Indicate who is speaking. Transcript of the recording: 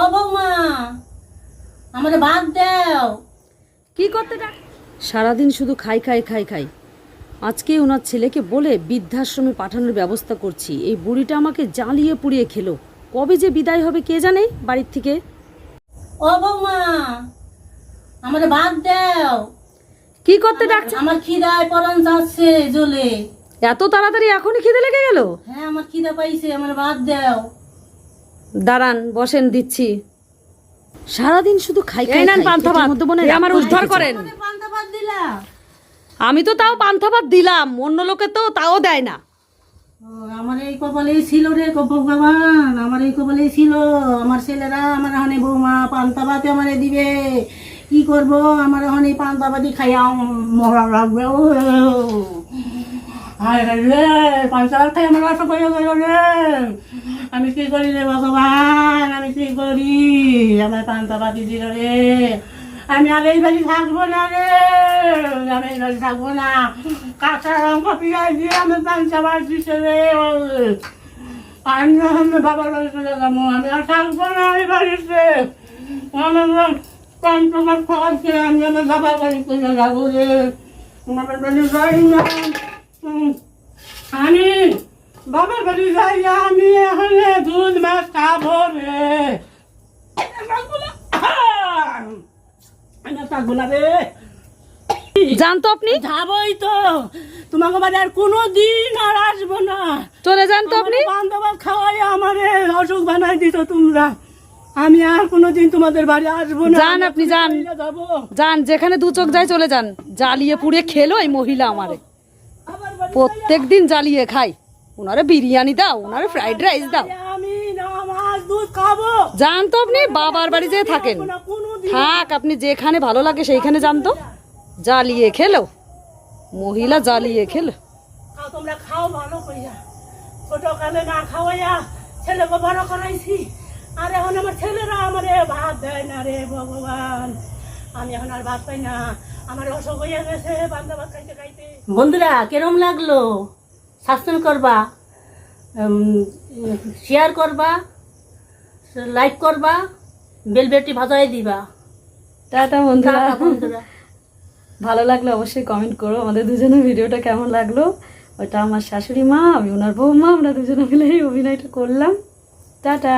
Speaker 1: ও বৌমা আমাদের ভাত দাও।
Speaker 2: কি করতে ডাক সারাদিন শুধু খাই খাই খাই খাই। আজকে ওনার ছেলেকে বলে বৃদ্ধাশ্রমে পাঠানোর ব্যবস্থা করছি। এই বুড়িটা আমাকে জ্বালিয়ে পুড়িয়ে খেলো। কবে যে বিদায় হবে কে জানে বাড়ির থেকে?
Speaker 1: ও বৌমা আমাদের ভাত দাও।
Speaker 2: কি করতে ডাকছে
Speaker 1: আমার খিদায় পরন যাচ্ছে জ্বলে
Speaker 2: এত তাড়াতাড়ি এখনই খিদে লেগে গেল?
Speaker 1: হ্যাঁ আমার খিদা পাইছে আমার ভাত দাও।
Speaker 2: দাঁড়ান বসেন দিচ্ছি। সারাদিন শুধু খাই খাই
Speaker 3: নেন। পান্তা ভাত।
Speaker 2: মধ্যে মনে হয়
Speaker 3: আমার উদ্ধার করেন।
Speaker 1: আমাদের পান্তা ভাত দিলা
Speaker 2: আমি তো তাও পান্থা ভাত দিলাম অন্য লোকে তো তাও দেয় না।
Speaker 1: আমার এই কপালেই ছিল রে ভগবান আমার এই কপালেই ছিল। আমার ছেলেরা আমার হনে বৌমা পান্তা ভাতে আমারে দিবে। কি করব? আমার হনে পান্তা ভাতি খাইয়া মরা লাগবে ও। হায় হায় রে ভাত খাই আমার বাসা করে গেল রে। আমি কি করি রে ভগবান? আমি কি করি? আমার পান্তা ভাতি দিল রে। আমি আর এই বাড়ি থাকব না রে। আমি এই বাড়ি থাকব না। কাঁচা লঙ্কা পিঁয়াজ দিয়ে আমি পান্তা ভাত দিছে রে। আমি আমি বাবার বাড়ি চলে যাব। আমি আর থাকব না এই বাড়িতে। আমার পান্তা ভাত খাওয়াচ্ছে আমি আমার বাবার বাড়ি চলে যাব রে। আমার বাড়ি যাই না উম, আমি বাড়ি যাই আমি এখানে দুধ মাছ খাব রে। থাকব না। আর থাকব রে।
Speaker 2: যান তো আপনি?
Speaker 1: যাবই তো। তোমাকে বাড়ি আর কোনো দিন আর আসব না।
Speaker 2: চলে যান তো আপনি।
Speaker 1: বান্ধবাদ খাওয়াই আমারে অসুখ বানাই দিত তোমরা। আমি আর কোনোদিন তোমাদের বাড়ি আসব না।
Speaker 2: যান আপনি, যান। যান যেখানে দু চোখ যায় চলে যান। জ্বালিয়ে পুড়ে খেলো এই মহিলা আমারে। প্রত্যেক দিন জ্বালিয়ে খাই ওনারে বিরিয়ানি দাও ওনারা ফ্রাইড রাইস দাও। যান তো আপনি বাবার বাড়ি যেয়ে থাকেন। থাক আপনি যেখানে ভালো লাগে সেইখানে যান তো। জ্বালিয়ে খেলো। মহিলা জ্বালিয়ে খেলো।
Speaker 1: খাও তোমরা খাও ভালো কইয়া। ছোট কালে না খাওয়াইয়া ছেলেকে বড় করাইছি। আর এখন আমার ছেলেরা আমারে ভাত দেয় না রে ভগবান। আমি এখন আর ভাত পাই না। আমার অসুখ হয়ে গেছে বান্ধব খাইতে খাইতে। বন্ধুরা কেরম লাগল? সাবস্ক্রাইব করবা শেয়ার করবা লাইক করবা বেল বেলটি ভাজাই দিবা।
Speaker 2: টাটা বন্ধুরা।
Speaker 1: বন্ধুরা।
Speaker 2: ভালো লাগলে অবশ্যই কমেন্ট করো আমাদের দুজনের ভিডিওটা কেমন লাগল। ওটা আমার শাশুড়ি মা আমি ওনার বৌমা আমরা দুজনে মিলে এই অভিনয়টা করলাম। টাটা।